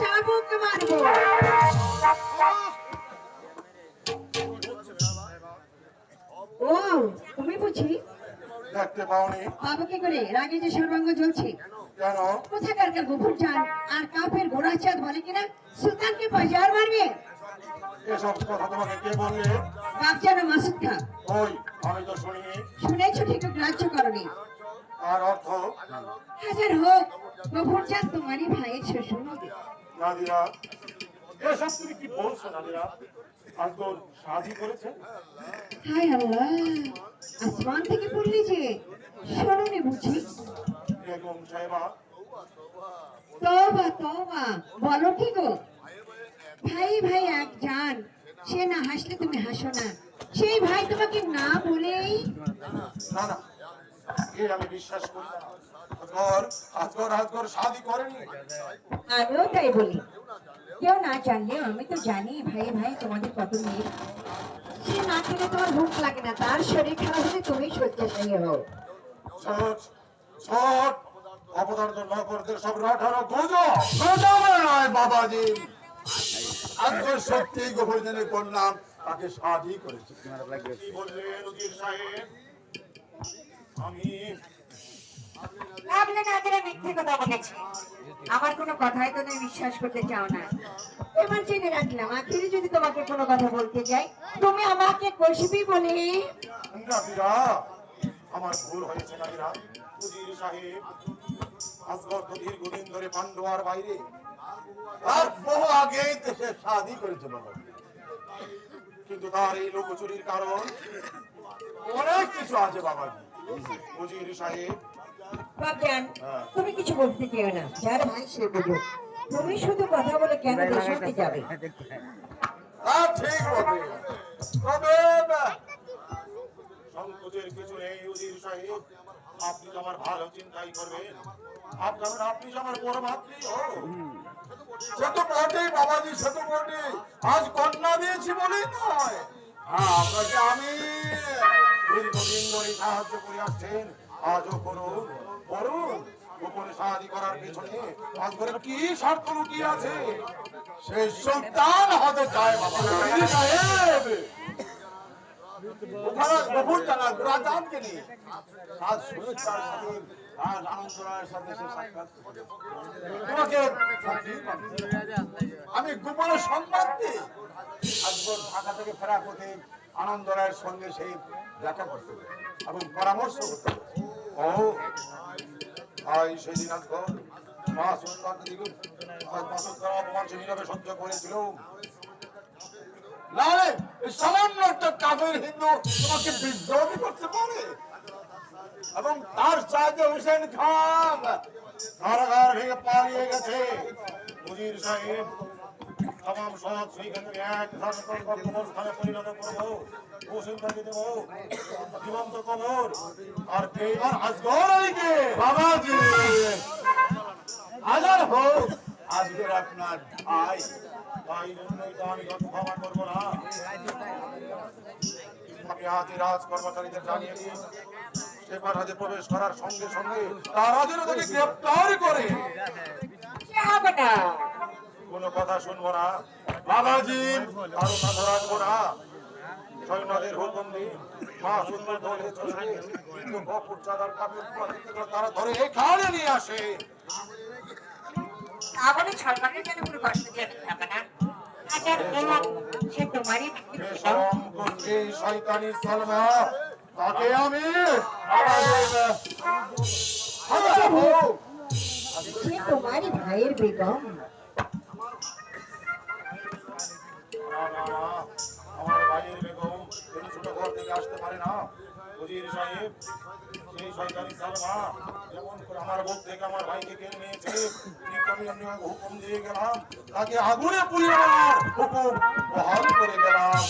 চাবুক মারবো। ও তুমি বুঝি? দেখতে পাওনি। বাবা কি করে রাগে যে সর্বাঙ্গ জ্বলছে? কেন? কোথাকার কার গোপুর চান? আর কাপের ঘোড়া চাঁদ বলে কিনা? সুলতানকে বাজার মারবে? এসব কথা তোমাকে কে বললে? বাপ যেন মাসুদ খা ওই আমি তো শুনিনি। শুনেছ ঠিক গ্রাহ্য করনি। আর অর্থ? হাজার হোক গোপুর চাঁদ তোমারই ভাইয়ের শ্বশুর হবে নাদিরা এসব তুমি কি বলছো নাদিরা আর তোর শাদি করেছে। হায় আল্লাহ আসমান থেকে পড়লি যে শোনোনি বুঝি। বেগম সাহেবা তবা তবা বলো কি গো? ভাই ভাই এক জান সে না হাসলে তুমি হাসো না। সেই ভাই তোমাকে না বলেই না না এ আমি বিশ্বাস করি না। শাদি করেনি। আমিও তাই বলি। কেউ না জানলেও আমি তো জানি ভাই ভাই তোমাদের কত মেয়ে। সে না খেলে তোমার ভুখ লাগে না তার শরীর খারাপ হলে তুমি শয্যাশায়ী হও ছোট ছোট অপদার্থ নগরদের সব রাঠারো গুজব প্রথমে নয় বাবাজি। আজকে সত্যি গোবর্ধনে করলাম তাকে সাধই করেছে। কি বললেন সাহেব? আমি আমার কোনো কথাই তো তুমি বিশ্বাস করতে চাও না। এবার জেনে রাখলাম আখিরে যদি তোমাকে কোনো কথা বলতে যাই, তুমি আমাকে কষবি বলে। আমার ভুল হয়েছে কিন্তু তার এই লোকচুরির কারণ অনেক কিছু আছে বাবাজি। সাহেব বাবজান তুমি কিছু বলতে চেও না। যার ভাই সে বুঝো তুমি শুধু কথা বলে কেন দেশতে যাবে? তা ঠিক বটে তবে সংকোচের কিছু নেই উজির সাহেব আপনি তো আমার ভালো চিন্তাই করবেন। আপনার আপনি যে আমার বড় ভাতৃ সে তো বটেই বাবাজি সে তো বটেই আজ কন্যা দিয়েছি বলেই নয়। হ্যাঁ আপনাকে আমি দীর্ঘদিন ধরে সাহায্য করে আসছেন। আজও করুন সেই সুলতান হতে চায় বাবা। সাহেব বহু জানা রাজানকে নিয়ে। আজ সুমিত্রার সাথে আজ আনন্দ রায়ের সাথে সে সাক্ষাৎ তোমাকে আমি গোপনে সংবাদ ঢাকা থেকে ফেরা পথে আনন্দ রায়ের সঙ্গে সেই দেখা করতে এবং পরামর্শ করতে সামান্য একটা কাফের হিন্দু তোমাকে বিদ্রোহী করতে পারে? এবং তার সাহায্যে হুসেন খান কারাগার ভেঙে পালিয়ে গেছে। উজির সাহেব তাম সব সেইখানে এক ধান কবর স্থানে পরিণত করব হোসেন তাকে দেব জীবন্ত কবর আর এইবার আজগর আলীকে? বাবাজি! হাজার হোক আজকের আপনার ভাই। তাই জন্যই তো আমি যত ক্ষমা করব না। আমি আজই রাজ কর্মচারীদের জানিয়ে দিই সে পাঠাতে প্রবেশ করার সঙ্গে সঙ্গে তারা যেন তাকে গ্রেপ্তার করে। হবে না? কথা শুনব না। বাবাজি কারও কথা রাখব না। সৈন্যদের হুকুম দিই। মা সুন্দর ধরে চলে কিন্তু কপুর চাঁদার কাপড় তারা ধরে এখানে নিয়ে আসে। তাহলে সরকারের যেন কোনো কষ্ট দিয়ে না হাজার হোক সে তোমারই সে করছে শয়তানি সালমা তাকে আমি সে তোমারই ভাইয়ের বেগম। না, আমার ভাইয়ের বেগম তিনি ছোট ঘর থেকে আসতে পারে না উজির সাহেব সেই শয়তানি সালমা যেমন করে আমার বুক থেকে আমার ভাইকে কেড়ে নিয়েছে আমি এমনি হুকুম দিয়ে গেলাম তাকে আগুনে পুড়িয়ে দেওয়ার হুকুম বহাল করে গেলাম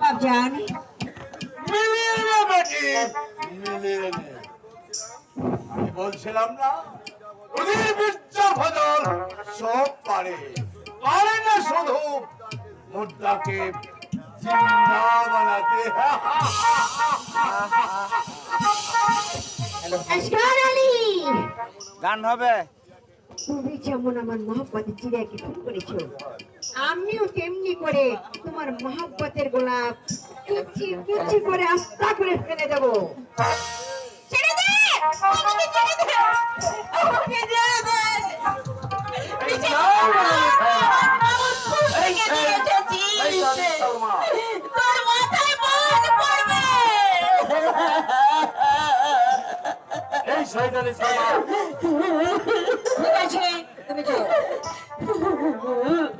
বাবজান মিলিয়ে নে বেটি মিলিয়ে আমি বলছিলাম না ওদের ভজন সব পারে। পারে না শুধু মুদ্রাকে জিন্দা বানাতে গান হবে? তুমি যেমন আমার মহাব্বতের চিড়িয়াকে খুন করেছ আমিও তেমনি করে তোমার মহাব্বতের গোলাপ কুচি কুচি করে আস্তা করে ফেলে দেবো। ছেড়ে দে! আমাকে ছেড়ে দে! আমাকে ছেড়ে দে! শয়তানি সালমা ঠিক আছে তুমি যাও।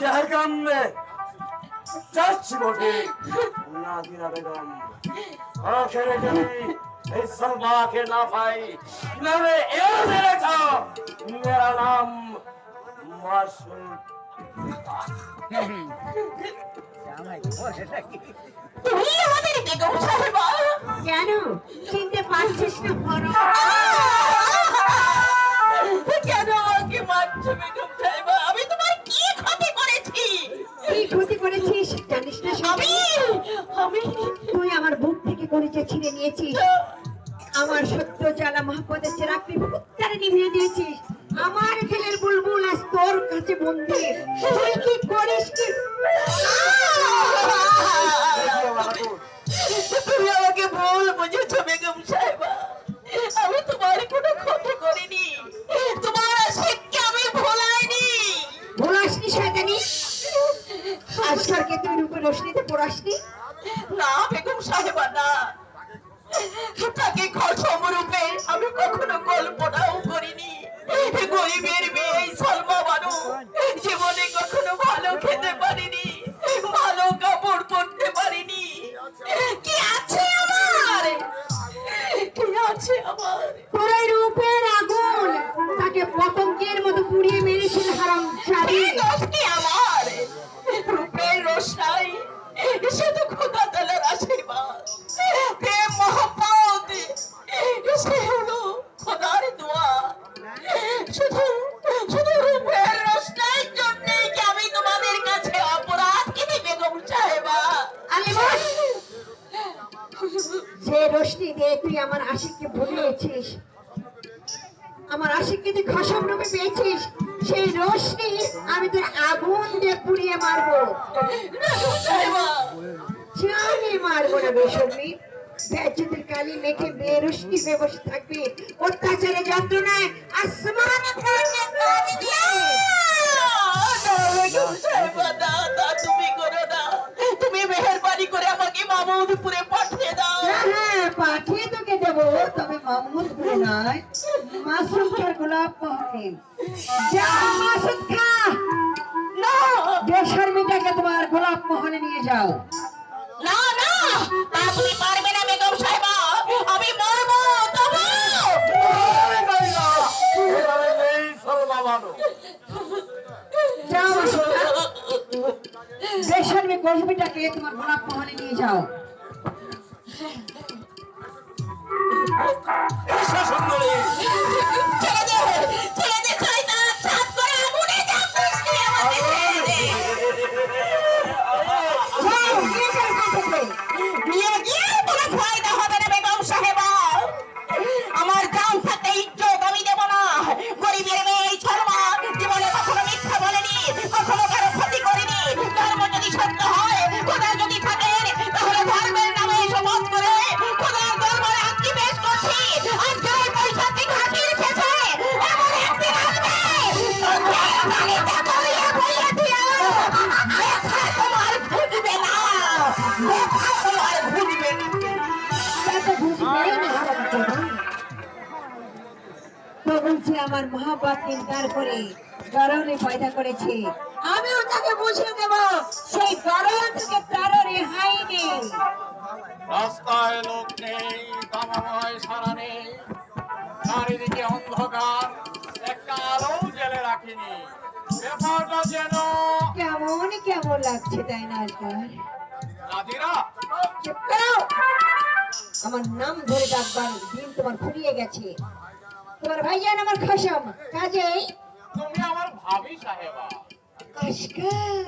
যার কামনে যাচ্ছি বটে। না দিনা বেগম আখেরে আমাদের বেগম সাহেবা কেন চিনতে পারছিস না বড়। কেন আমাকে মারছো বেগম সাহেবা? আমি তোমার কি ক্ষতি করেছি? কি ক্ষতি করেছিস? জানিস না আমি স্বামী? আমি তুই আমার বুক থেকে করিচে ছিঁড়ে নিয়েছিস। আমার সত্য জ্বালা মহাপদের চেরাকটি ভুত্তারে নিভিয়ে দিয়েছিস আমার ছেলের বুলবুল আজ তোর কাছে বন্দি। তুই কি করিস কি তোর রূপের আগুন। তাকে পতঙ্গের মতো পুড়িয়ে মেরেছিল হারাম খসম রূপে পেয়েছিস সেই রশ্মি আমি তোর আগুন দিয়ে পুড়িয়ে মারবো জানি মারবো না বেসরমি ব্যাচুদের কালি মেখে বেরুষ্টি হয়ে বসে থাকবি অত্যাচারে যন্ত্রণায় আসমান তুমি করো না তুমি মেহরবানি করে আমাকে মামুদপুরে পাঠিয়ে দাও। হ্যাঁ, হ্যাঁ, পাঠিয়ে তোকে দেবো। তবে মামুদপুরে নয় মাসুম খার গোলাপ পাহাড়ে যা মাসুদ গজবিটাকে তোমার গোলাপ মহলে নিয়ে যাও বলছি আমার মহাপাত ইনকার করে গরমে পয়দা করেছে। আমিও তাকে বুঝিয়ে দেব সেই গরম থেকে তার রেহাই নেই। রাস্তায় লোক নেই কামাময় সারা নেই। চারিদিকে অন্ধকার একটা আলো জেলে রাখিনি। ব্যাপারটা যেন কেমন কেমন লাগছে তাই না আজকাল? নাদিরা চুপ করো। আমার নাম ধরে ডাকবার দিন তোমার ফুরিয়ে গেছে। তোমার ভাইজান আমার খসম। কাজেই তুমি আমার ভাবি সাহেবা। আজকাল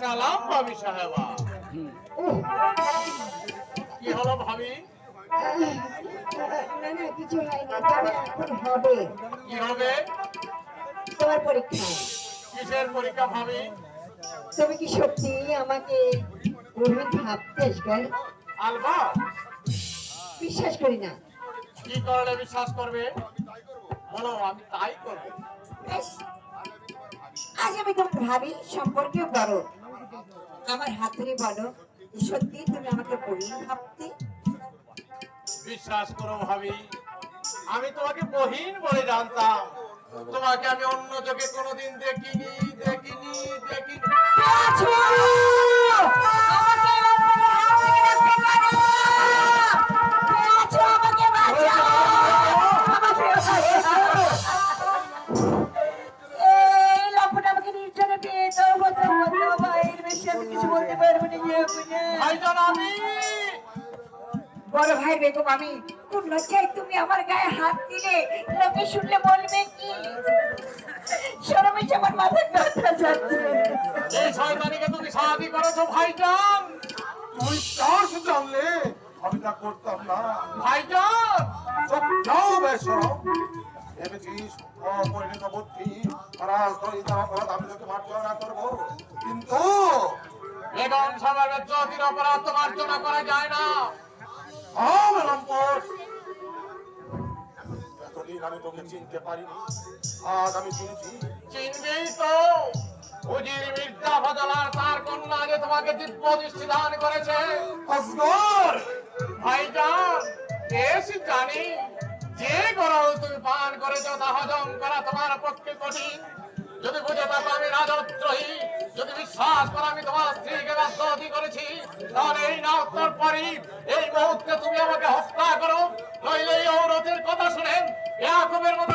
সালাম ভাবি সাহেবা। কি হলো ভাবি? না না কিছু হয়নি। তবে এখন হবে। কি হবে? তোমার পরীক্ষা। কিসের পরীক্ষা ভাবি? তুমি কি সত্যি আমাকে আলবা বিশ্বাস করি না। কি করলে বিশ্বাস করবে বলো আমি তাই করব। আজ আমি তোমার ভাবি সম্পর্কেও বড় আমার হাত ধরে বলো সত্যি তুমি আমাকে বলি ভাবতে? বিশ্বাস করো ভাবি আমি তোমাকে বহিন বলে জানতাম। তোমাকে আমি অন্য চোখে কোনোদিন দেখিনি দেখিনি দেখিনি। বেগম আমি। কোন লজ্জায় তুমি আমার গায়ে হাত দিলে? লোকে শুনলে বলবে কি? শরমে আমার মাথা কাটা যাচ্ছে। এই শয়তানিকে তুমি সাহায্য করেছ ভাইজান। তুই চাষ জানলে আমি তা করতাম না। ভাইজান। চুপ যাও ভেবেছিস বুদ্ধি অপরাধ আমি তোকে মার্জনা করব। কিন্তু বেগম সাহেবের জ্যোতির অপরাধ তোমার জন্য করা যায় না। এতদিন আমি তোকে চিনতে পারিনি। আজ আমি চিনছি। চিনবেই তো। উজির মির্জা ফজলার তার কন্যা যে তোমাকে দিব্য করেছে। আসগর ভাইজান বেশ জানি যে গরল তুমি পান করেছ তা হজম করা তোমার পক্ষে কঠিন। যদি বুঝে থাকো আমি রাজদ্রোহী যদি বিশ্বাস করো আমি তোমার স্ত্রীকে রাজনীতি করেছি, তাহলে এই না উত্তর পরই এই মুহূর্তে তুমি আমাকে হত্যা করো। নইলে এই ঔরতের কথা শুনে ইয়াকুবের মতো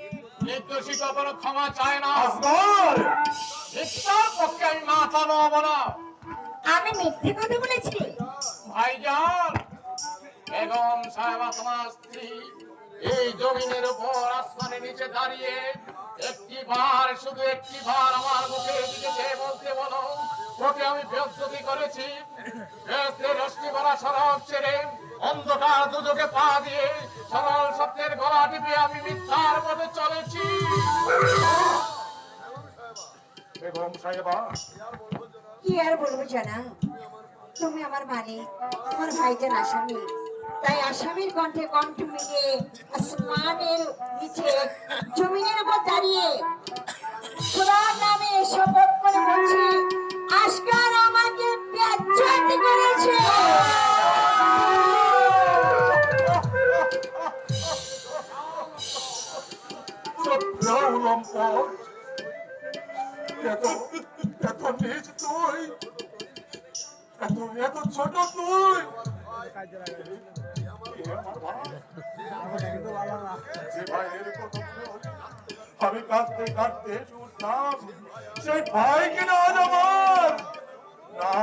নির্দোষী কখনো ক্ষমা চায় না। মিথ্যার পক্ষে আমি মাথা নোয়াবো না। আমি মিথ্যে কথা বলেছি। ভাইজান বেগম সাহেবা তোমার স্ত্রী এই জমিনের উপর আসমানের নিচে দাঁড়িয়ে একটি বার শুধু একটি বার আমার মুখে দিকে বলতে বলো ওকে আমি বেজ্জতি করেছি। রশ্মি ভরা সড়ক ছেড়ে অন্ধকার দুযোগে পা দিয়ে সরল সত্যের গলা টিপে আমি মিথ্যার পথে চলেছি। কি আর বলব জানা? তুমি আমার আসামি। তাই আসামির কণ্ঠে কণ্ঠ মিলিয়ে আসমানের নিচে জমিনের উপর দাঁড়িয়ে খোদার নামে শপথ করে বলছি, আজকাল আমাকে করেছে। মনে আমি কাঁদতে কাঁদতে শুনতাম সেই ভাই কিনা আজ আমার না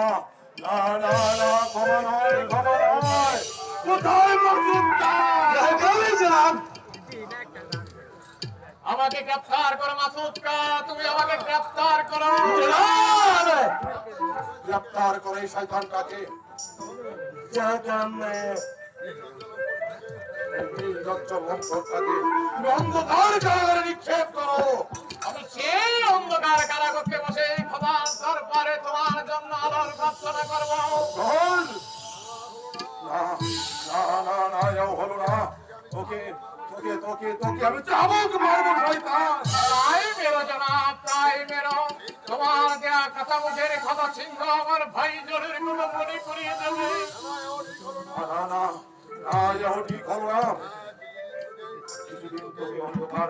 না না কোথায় মজুদটা আমাকে গ্রেফতার করো মাসুদ কা তুমি আমাকে গ্রেফতার করো। গ্রেপ্তার করে এই কারাগারে নিক্ষেপ করো। আমি সেই অন্ধকার কারাগরকে তোকে অন্ধকার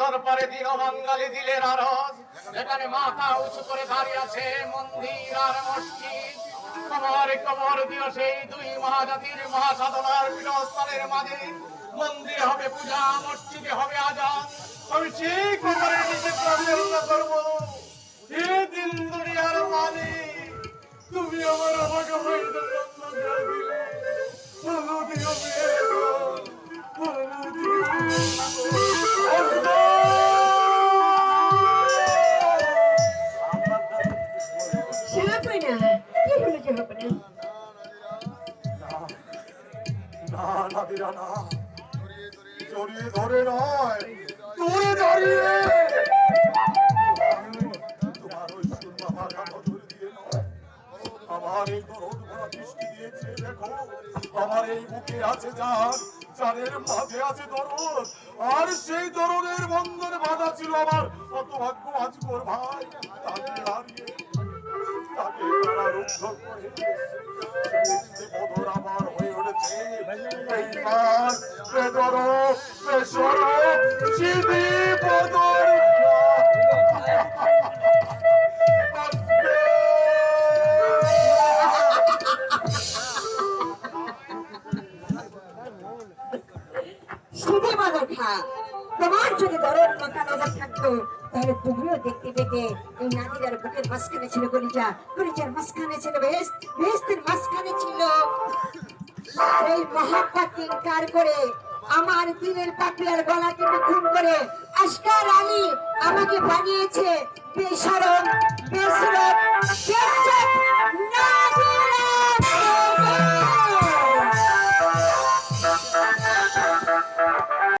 দরবারে দিও বাঙালি দিলের আরজ যেখানে মাথা উঁচু করে দাঁড়িয়ে আছে মন্দির আর মসজিদ তোমার কবর দিও সেই দুই মহাজাতির মহাসাধনার পীঠস্থলের মাঝে মন্দিরে হবে পূজা, মসজিদে হবে আজান। আমি ঠিক করে নিজে প্রবেশ করব হে দিন দুনিয়ার মালিক, তুমি আমার আমাকে দিলে ধরে নয়, দূরে দাঁড়িয়ে। তোমার ওই সুরমা দিয়ে আমার এই দেখো, আমার এই বুকে আছে জান জানের মাঝে আছে দরদ আর সেই দরদের বন্ধনে বাধা ছিল আমার। কত ভাগ্য আজকর ভাই, তাকে হারিয়ে, তাকে তারা রুদ্ধ করে। আমার হয়ে উঠেছে এইবার বেদর তোমার যদি দরদ মাথা নজর থাকতো, তাহলে তুমিও দেখতে পেতে এই নাদিরার বুকের মাঝখানে ছিল গলিজা গলিজার মাঝখানে ছিল বেশ বেস্তের মাঝখানে ছিল। এই মহাব্বত কার করে আমার দিনের পাপিয়ার গলা কিন্তু খুন করে আশকার আলী আমাকে বানিয়েছে বেসরম বেসরম।